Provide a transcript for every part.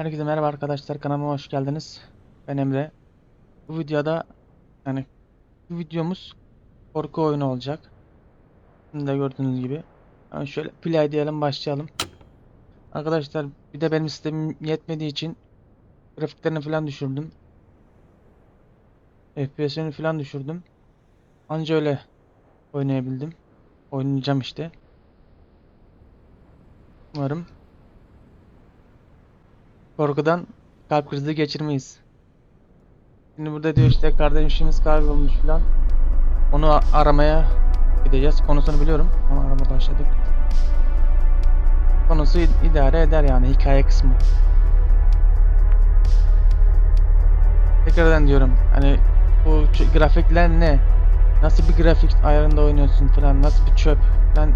Herkese merhaba arkadaşlar kanalıma hoş geldiniz. Ben Emre. Bu videoda yani bu videomuz korku oyunu olacak. Şimdi de gördüğünüz gibi. Yani şöyle play diyelim başlayalım. Arkadaşlar bir de benim sistemim yetmediği için grafiklerini falan düşürdüm. FPS'ini falan düşürdüm. Anca öyle oynayabildim. Oynayacağım işte. Umarım Korkudan kalp krizi geçirmeyiz. Şimdi burada diyor işte kardeşimiz kaybolmuş falan. Onu aramaya gideceğiz. Konusunu biliyorum ama arama başladık. Konusu idare eder yani hikaye kısmı. Tekrardan diyorum hani bu grafikler ne? Nasıl bir grafik ayarında oynuyorsun falan nasıl bir çöp falan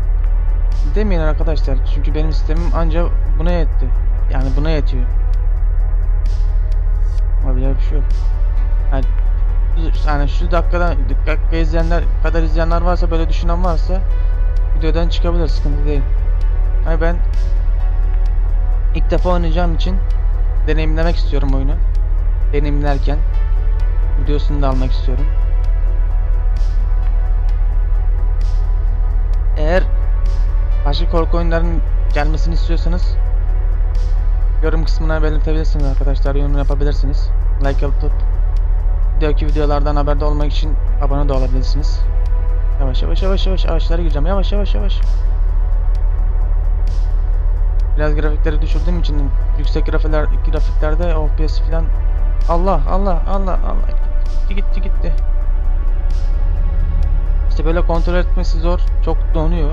demeyin arkadaşlar çünkü benim sistemim anca buna yetti. Yani buna yetiyor. Ama bir şey yok. Yani, yani şu dakikada dakika izleyenler kadar izleyenler varsa böyle düşünen varsa videodan çıkabilir sıkıntı değil. Hani ben ilk defa oynayacağım için deneyimlemek istiyorum oyunu. Deneyimlerken videosunu da almak istiyorum. Eğer başka korku oyunlarının gelmesini istiyorsanız yorum kısmına belirtebilirsiniz arkadaşlar. Yorum yapabilirsiniz. Like atıp videodaki videolardan haberdar olmak için abone de olabilirsiniz. Yavaş yavaş yavaş yavaş ağaçlara gireceğim. Yavaş yavaş yavaş. Biraz grafikleri düşürdüğüm için yüksek grafikler, grafiklerde OPS falan Allah Allah Allah Allah gitti gitti gitti. İşte böyle kontrol etmesi zor. Çok donuyor.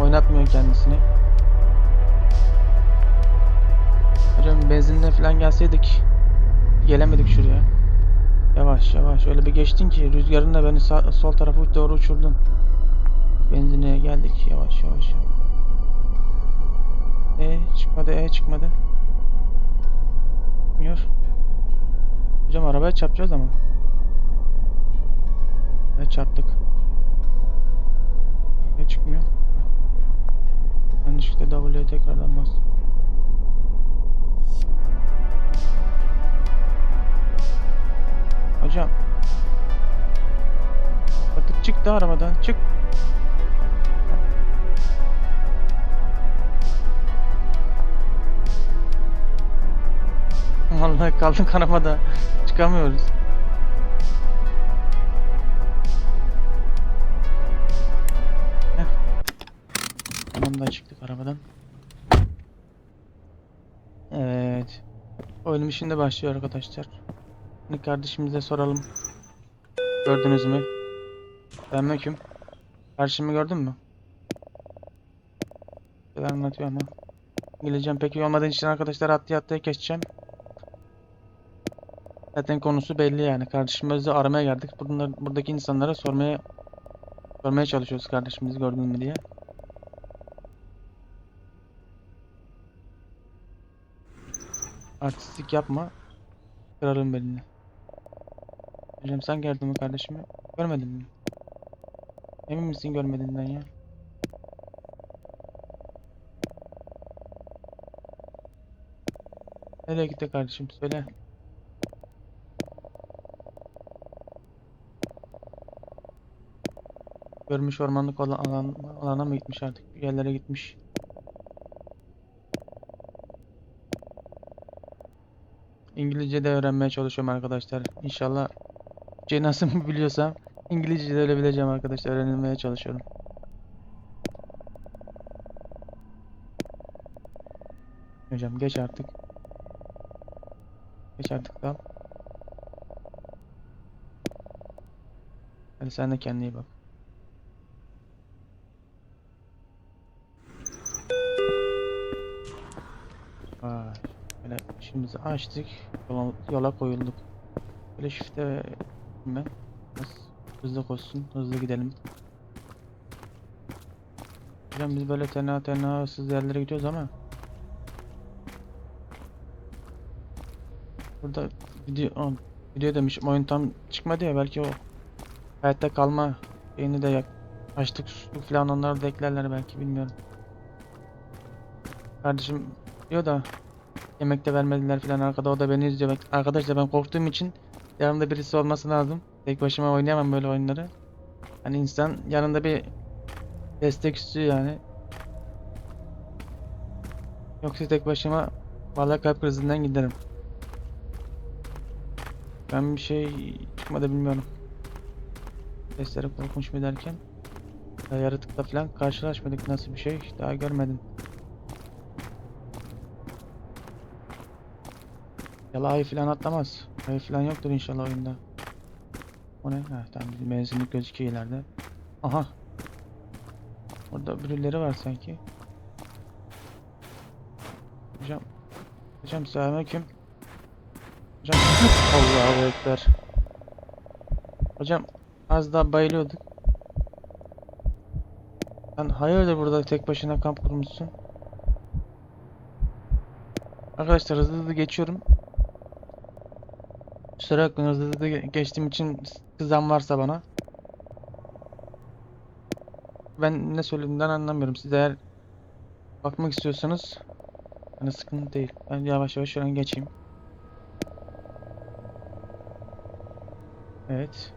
Oynatmıyor kendisini. Hocam benzinle falan gelseydik gelemedik şuraya. Yavaş yavaş öyle bir geçtin ki rüzgarınla beni sağ, sol tarafa doğru uçurdun. Benzinliğe geldik yavaş yavaş. E çıkmadı e çıkmadı. Çıkmıyor. Hocam arabaya çarpacağız ama. Ne çarptık. Ne çıkmıyor. Yanlışlıkla W'ye tekrardan bas. Hocam. Artık çık da arabadan çık. Vallahi kaldık arabada. Çıkamıyoruz. Tamam da çıktık arabadan. Evet. Oyunum şimdi başlıyor arkadaşlar. Şimdi kardeşimize soralım. Gördünüz mü? Selamünaleyküm. Karşımı gördün mü? Şeyler anlatıyor ama. İngilizcem pek iyi olmadığı için arkadaşlar atlaya atlaya geçeceğim. Zaten konusu belli yani. Kardeşimizi aramaya geldik. Bunlar, buradaki insanlara sormaya sormaya çalışıyoruz kardeşimizi gördün mü diye. Artistlik yapma. Kırarım belini. Hocam sen gördün mü kardeşimi? Görmedin mi? Emin misin görmediğinden ya? Nereye gitti kardeşim? Söyle. Görmüş ormanlık olan alan, alana mı gitmiş artık? Yerlere gitmiş. İngilizce de öğrenmeye çalışıyorum arkadaşlar. İnşallah Türkçeyi nasıl biliyorsam İngilizce de öyle bileceğim arkadaşlar. Öğrenmeye çalışıyorum. Hocam geç artık. Geç artık dal. Hadi sen de kendine iyi bak. Vay. Böyle işimizi açtık. Yola, yola koyulduk. Böyle shift'e ben hızlı koşsun. Hızlı gidelim. Hocam biz böyle tenha tenha hırsız yerlere gidiyoruz ama Burada video, video demişim oyun tam çıkmadı ya belki o hayatta kalma şeyini de yak açtık su falan onları da eklerler belki bilmiyorum. Kardeşim diyor da Yemek de vermediler falan arkada o da beni izliyor. Arkadaşlar ben korktuğum için yanımda birisi olması lazım. Tek başıma oynayamam böyle oyunları. Hani insan yanında bir destek istiyor yani. Yoksa tek başıma vallahi kalp krizinden giderim. Ben bir şey çıkmadı bilmiyorum. Sesleri korkunç mu derken ya yaratıkla falan karşılaşmadık nasıl bir şey daha görmedim. Yala ayı falan atlamaz. Ayı falan yoktur inşallah oyunda. O ne? Ha tamam bizim benzinlik gözüküyor ileride. Aha. Orada birileri var sanki. Hocam. Hocam selamünaleyküm. Hocam. Allahu Ekber. Hocam az daha bayılıyorduk. Sen hayırdır burada tek başına kamp kurmuşsun? Arkadaşlar hızlı hızlı geçiyorum. Kusura bakmayın hızlı hızlı ge- geçtiğim için kızan varsa bana. Ben ne söylediğimden anlamıyorum. Siz eğer bakmak istiyorsanız hani sıkıntı değil. Ben yavaş yavaş şuradan geçeyim. Evet.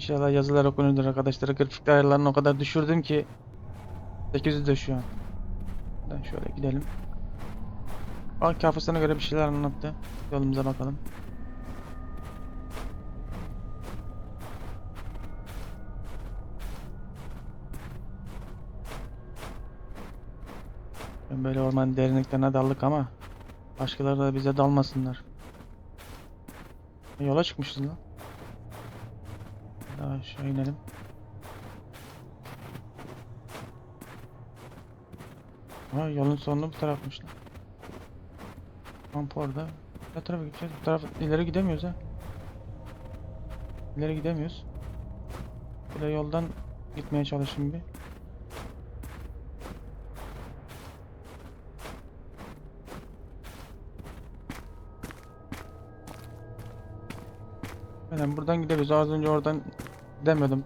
İnşallah yazılar okunuyordur arkadaşlar. Grafik ayarlarını o kadar düşürdüm ki 800'de şu an. Ben şöyle gidelim. Bak kafasına göre bir şeyler anlattı. Yolumuza bakalım. Ben böyle orman derinliklerine daldık ama başkaları da bize dalmasınlar. Yola çıkmışız lan. Aşağı inelim. Ha yolun sonu bu tarafmış lan. Kamp orada. Ne tarafa gideceğiz? Bu taraf ileri gidemiyoruz ha. İleri gidemiyoruz. Böyle yoldan gitmeye çalışayım bir. Aynen buradan gidebiliriz. Az önce oradan demiyordum.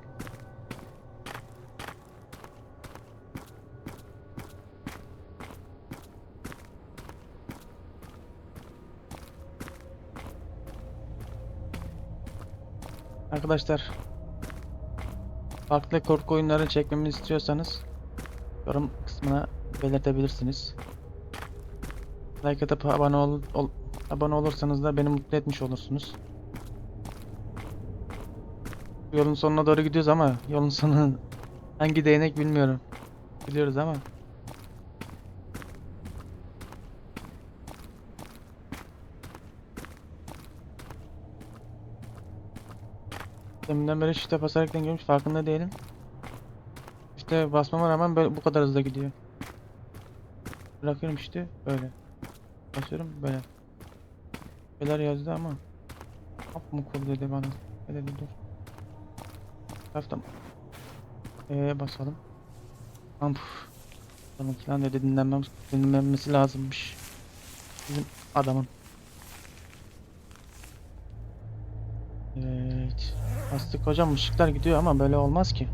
Arkadaşlar farklı korku oyunları çekmemi istiyorsanız yorum kısmına belirtebilirsiniz. Like atıp abone ol, ol- abone olursanız da beni mutlu etmiş olursunuz. Yolun sonuna doğru gidiyoruz ama yolun sonu hangi değnek bilmiyorum. Biliyoruz ama. Deminden beri shift'e basarak deniyorum farkında değilim. İşte basmama rağmen böyle bu kadar hızlı gidiyor. Bırakıyorum işte böyle. Basıyorum böyle. Şeyler yazdı ama. Hop mu kur dedi bana. Ne dedi dur. Taraftan. Eee basalım. Amp. Bakalım falan dedi dinlenmem, dinlenmesi lazımmış. Bizim adamın. Evet. Bastık hocam ışıklar gidiyor ama böyle olmaz ki.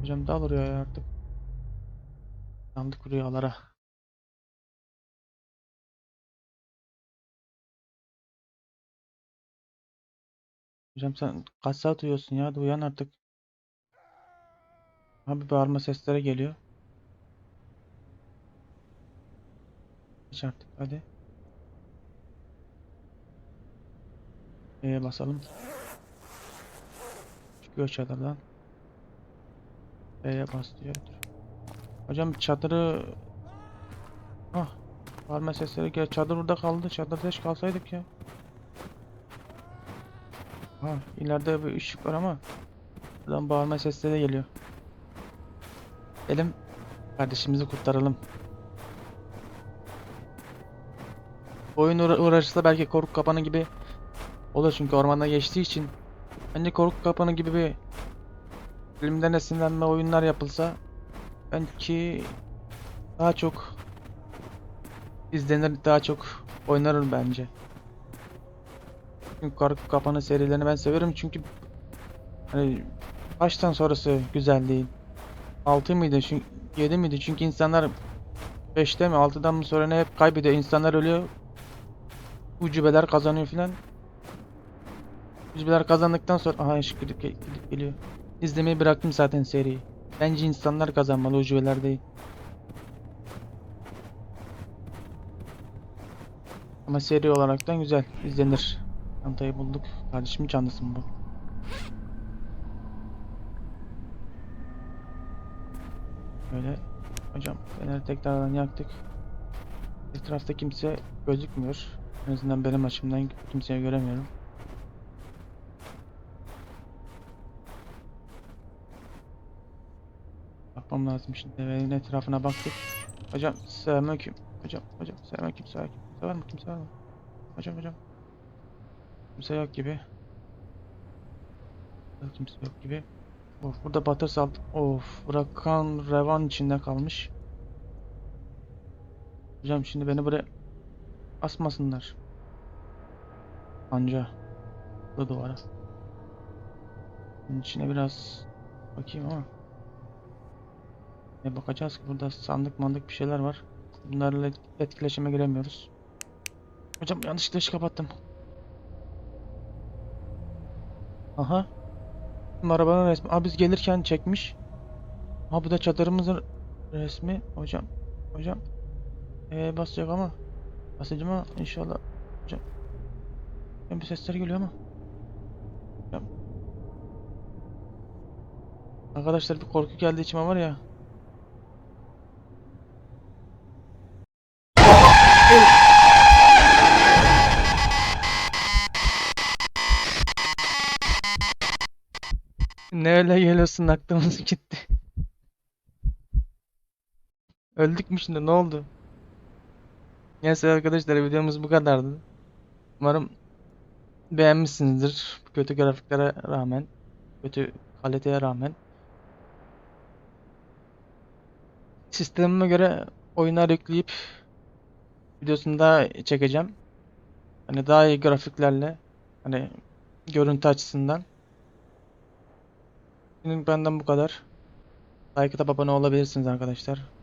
Hocam dal oraya ya artık. Daldık rüyalara. Hocam sen kaç saat uyuyorsun ya? Hadi uyan artık. Abi bağırma sesleri geliyor. Geç artık hadi. E'ye basalım. Çıkıyor çadırdan. E'ye bas diyor. Hocam çadırı Ah. Bağırma sesleri gel. Çadır burada kaldı. Çadırda hiç kalsaydık ya. Ha, ileride bir ışık var ama buradan bağırma sesleri de geliyor. Elim kardeşimizi kurtaralım. Oyun uğra uğraşırsa belki korku kapanı gibi olur çünkü ormanda geçtiği için. Bence korku kapanı gibi bir filmden esinlenme oyunlar yapılsa belki daha çok izlenir, daha çok oynarım bence. Korku kapanı serilerini ben severim çünkü hani baştan sonrası güzel değil. 6 mıydı? Çünkü 7 miydi? Çünkü insanlar 5'te mi 6'dan mı sonra ne hep kaybediyor. İnsanlar ölüyor. Ucubeler kazanıyor filan. Ucubeler kazandıktan sonra aha ışık gidip, gidip geliyor. İzlemeyi bıraktım zaten seriyi. Bence insanlar kazanmalı ucubeler değil. Ama seri olaraktan güzel izlenir. Çantayı bulduk. Kardeşimin çantası mı bu? Böyle hocam feneri tekrardan yaktık. Etrafta kimse gözükmüyor. En azından benim açımdan kimseyi göremiyorum. Bakmam lazım şimdi. Evin etrafına baktık. Hocam selamünaleyküm. Hocam hocam selamünaleyküm. Var mı? Kimse var mı? Hocam hocam. Kimse yok gibi. Kimse yok gibi. Of burada batır salt. Of bırakan revan içinde kalmış. Hocam şimdi beni buraya asmasınlar. Anca bu duvara. Bunun içine biraz bakayım ama. Ne bakacağız ki burada sandık mandık bir şeyler var. Bunlarla etkileşime giremiyoruz. Hocam yanlışlıkla ışık kapattım. Aha. Arabanın resmi. Aa biz gelirken çekmiş. Ha bu da çadırımızın resmi. Hocam. Hocam. Ee, basacak ama. Basacağım ama inşallah. Hocam. Ben bir sesler geliyor ama. Hocam. Arkadaşlar bir korku geldi içime var ya. Ne öyle geliyorsun aklımız gitti. Öldük mü şimdi ne oldu? Neyse arkadaşlar videomuz bu kadardı. Umarım beğenmişsinizdir. Kötü grafiklere rağmen, kötü kaliteye rağmen. Sistemime göre oyunlar yükleyip videosunu daha çekeceğim. Hani daha iyi grafiklerle, hani görüntü açısından. Şimdi benden bu kadar. Like atıp abone olabilirsiniz arkadaşlar.